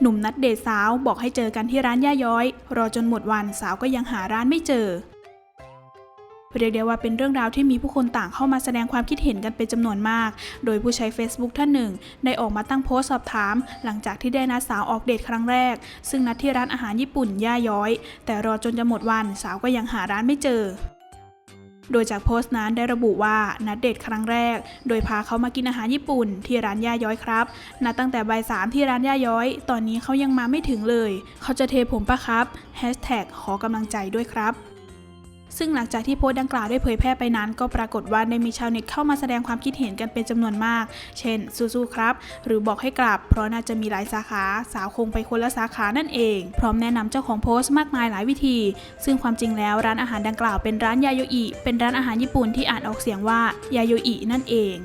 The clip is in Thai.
หนุ่มนัดเดทสาวบอกให้เจอกันที่ร้านย่าย้อย รอจนหมดวันสาวก็ยังหาร้านไม่เจอ เรียกได้ว่าเป็นเรื่องราวที่มีผู้คนต่างเข้ามาแสดงความคิดเห็นกันเป็นจำนวนมาก โดยผู้ใช้ Facebook ท่านหนึ่ง ได้ออกมาตั้งโพสต์สอบถาม หลังจากที่ได้นัดสาวออกเดทครั้งแรก ซึ่งนัดที่ร้านอาหารญี่ปุ่นย่าย้อย แต่รอจนจะหมดวันสาวก็ยังหาร้านไม่เจอ โดยจากโพสต์นั้นได้ระบุว่านัดเดทครั้งแรก โดยพาเขามากินอาหารญี่ปุ่นที่ร้านย่าย้อยครับ นัดตั้งแต่บ่ายสามที่ร้านย่าย้อย ตอนนี้เขายังมาไม่ถึงเลย เขาจะเทผมปะครับแฮชแท็กขอกำลังใจด้วยครับ ซึ่งหลังจากที่โพสต์ดังกล่าวได้เผยแพร่ไปนั้น ก็ปรากฏว่าได้มีชาวเน็ตเข้ามาแสดงความคิดเห็นกันเป็นจำนวนมาก เช่น สู้ๆครับ หรือบอกให้กลับ เพราะน่าจะมีหลายสาขา สาวคงไปคนละสาขานั่นเอง พร้อมแนะนำเจ้าของโพสต์มากมายหลายวิธี ซึ่งความจริงแล้วร้านอาหารดังกล่าวเป็นร้านยาโยอิ เป็นร้านอาหารญี่ปุ่นที่อ่านออกเสียงว่ายาโยอินั่นเอง